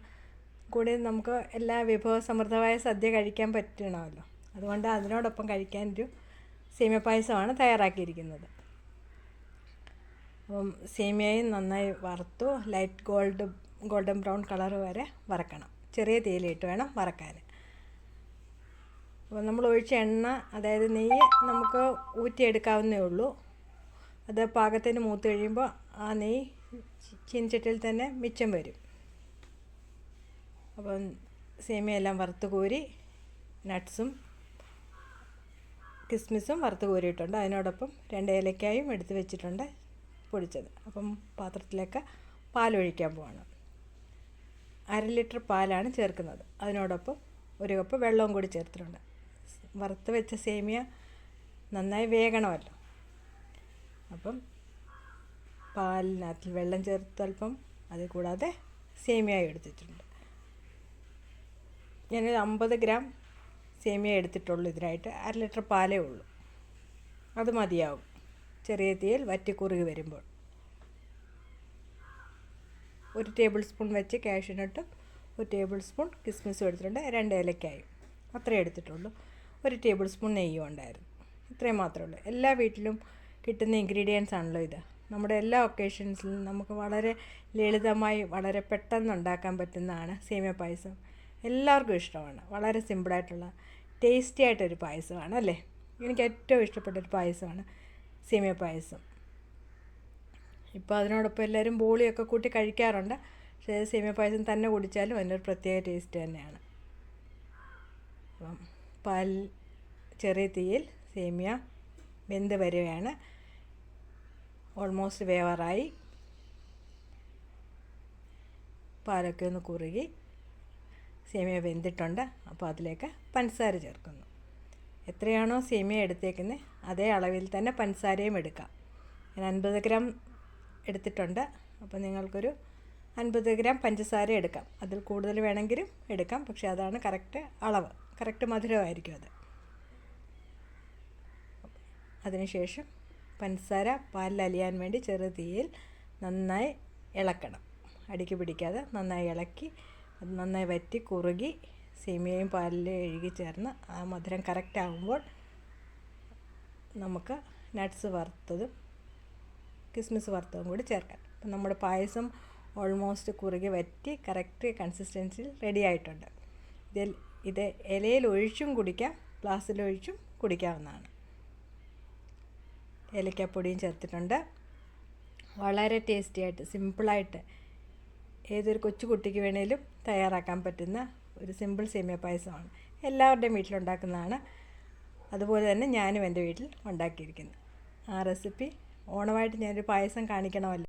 കൂടി നമുക്ക് എല്ലാ വിഭവസമൃദ്ധമായ സദ്യ കഴിക്കാൻ പറ്റണമല്ലോ. അതുകൊണ്ട് അതിനോടൊപ്പം കഴിക്കാനൊരു സേമിയ പായസമാണ് തയ്യാറാക്കിയിരിക്കുന്നത്. അപ്പം സേമിയയും നന്നായി വറുത്തു light gold golden brown colour വരെ വറക്കണം. ചെറിയ തേയിലയിട്ട് വേണം വറക്കാൻ. അപ്പോൾ നമ്മൾ ഒഴിച്ച എണ്ണ അതായത് നെയ്യ് നമുക്ക് ഊറ്റിയെടുക്കാവുന്നേ ഉള്ളൂ. അത് പാകത്തിന് മൂത്ത് കഴിയുമ്പോൾ ആ നെയ്യ് ചീനച്ചട്ടിയിൽ തന്നെ മിച്ചം വരും. അപ്പം സേമിയ എല്ലാം വറുത്ത് കോരി നട്ട്സും കിസ്മിസും വറുത്ത് കോരിയിട്ടുണ്ട്. അതിനോടൊപ്പം രണ്ട് ഏലക്കായും എടുത്ത് വെച്ചിട്ടുണ്ട് പൊടിച്ചത്. അപ്പം പാത്രത്തിലേക്ക് പാലൊഴിക്കാൻ പോവാണ്. അര ലിറ്റർ പാലാണ് ചേർക്കുന്നത്. അതിനോടൊപ്പം ഒരു കപ്പ് വെള്ളവും കൂടി ചേർത്തിട്ടുണ്ട്. വറുത്ത് വെച്ച സേമിയ നന്നായി വേകണമല്ലോ. അപ്പം പാലിനകത്ത് വെള്ളം ചേർത്ത് അല്പം അത് കൂടാതെ സേമിയ എടുത്തിട്ടുണ്ട്. ഞാനൊരു അമ്പത് ഗ്രാം സേമിയ എടുത്തിട്ടുള്ളൂ ഇതിനായിട്ട്. അര ലിറ്റർ പാലേ ഉള്ളൂ. അത് മതിയാവും. ചെറിയ തീയിൽ വറ്റിക്കുറുകി വരുമ്പോൾ. ഒരു ടേബിൾ സ്പൂൺ വെച്ച് ക്യാഷിനിട്ട് ഒരു ടേബിൾ സ്പൂൺ കിസ്മിസും എടുത്തിട്ടുണ്ട്. രണ്ട് ഏലക്കായും. അത്രേ എടുത്തിട്ടുള്ളൂ. ഒരു ടേബിൾ സ്പൂൺ നെയ്യും ഉണ്ടായിരുന്നു. ഇത്രയും മാത്രമേ ഉള്ളൂ. എല്ലാ വീട്ടിലും കിട്ടുന്ന ഇൻഗ്രീഡിയൻസ് ആണല്ലോ ഇത്. നമ്മുടെ എല്ലാ ഒക്കേഷൻസിലും നമുക്ക് വളരെ ലളിതമായി വളരെ പെട്ടെന്ന് ഉണ്ടാക്കാൻ പറ്റുന്നതാണ് സേമിയ പായസം. എല്ലാവർക്കും ഇഷ്ടമാണ്. വളരെ സിമ്പിളായിട്ടുള്ള ടേസ്റ്റി ആയിട്ടൊരു പായസമാണ് അല്ലേ? എനിക്ക് ഏറ്റവും ഇഷ്ടപ്പെട്ടൊരു പായസമാണ് സേമിയ പായസം. ഇപ്പോൾ അതിനോടൊപ്പം എല്ലാവരും ബോളിയൊക്കെ കൂട്ടി കഴിക്കാറുണ്ട്. പക്ഷേ സേമിയ പായസം തന്നെ കുടിച്ചാലും ഒരു പ്രത്യേക ടേസ്റ്റ് തന്നെയാണ്. അപ്പം പാൽ ചെറിയ തീയിൽ സേമിയ വെന്ത് വരികയാണ് ഓൾമോസ്റ്റ് വേവറായി. പാലൊക്കെ ഒന്ന് കുറുകി സേമിയ വെന്തിട്ടുണ്ട്. അപ്പോൾ അതിലേക്ക് പഞ്ചസാര ചേർക്കുന്നു. എത്രയാണോ സേമിയ എടുത്തേക്കുന്നത് അതേ അളവിൽ തന്നെ പഞ്ചസാരയും എടുക്കാം. ഞാൻ അൻപത് ഗ്രാം എടുത്തിട്ടുണ്ട്. അപ്പോൾ നിങ്ങൾക്കൊരു അൻപത് ഗ്രാം പഞ്ചസാര എടുക്കാം. അതിൽ കൂടുതൽ വേണമെങ്കിലും എടുക്കാം പക്ഷേ അതാണ് കറക്റ്റ് അളവ്. കറക്റ്റ് മധുരമായിരിക്കും അത്. അതിനുശേഷം പഞ്ചസാര പാലിൽ അലിയാൻ വേണ്ടി ചെറു തീയിൽ നന്നായി ഇളക്കണം. അടിക്ക് പിടിക്കാതെ നന്നായി ഇളക്കി അത് നന്നായി വറ്റി കുറുകി സേമിയയും പാലിൽ എഴുകി ചേർന്ന് ആ മധുരം കറക്റ്റ് ആകുമ്പോൾ നമുക്ക് നട്ട്സ് വറുത്തതും കിസ്മിസ് വറുത്തതും കൂടി ചേർക്കാം. അപ്പം നമ്മുടെ പായസം ഓൾമോസ്റ്റ് കുറുകി വറ്റി കറക്റ്റ് കൺസിസ്റ്റൻസിയിൽ റെഡി ആയിട്ടുണ്ട്. ഇതിൽ ഇത് ഇലയിൽ ഒഴിച്ചും കുടിക്കാം ഗ്ലാസ്സിൽ ഒഴിച്ചും കുടിക്കാവുന്നതാണ്. ഏലക്കാപ്പൊടിയും ചേർത്തിട്ടുണ്ട്. വളരെ ടേസ്റ്റി ആയിട്ട് സിമ്പിളായിട്ട് ഏതൊരു കൊച്ചു കുട്ടിക്ക് വേണേലും തയ്യാറാക്കാൻ പറ്റുന്ന ഒരു സിമ്പിൾ സേമിയ പായസമാണ്. എല്ലാവരുടെയും വീട്ടിലുണ്ടാക്കുന്നതാണ്. അതുപോലെ തന്നെ ഞാനും എന്റെ വീട്ടിൽ ഉണ്ടാക്കിയിരിക്കുന്നു. ആ റെസിപ്പി ഓണമായിട്ട് ഞാനൊരു പായസം കാണിക്കണമല്ലോ.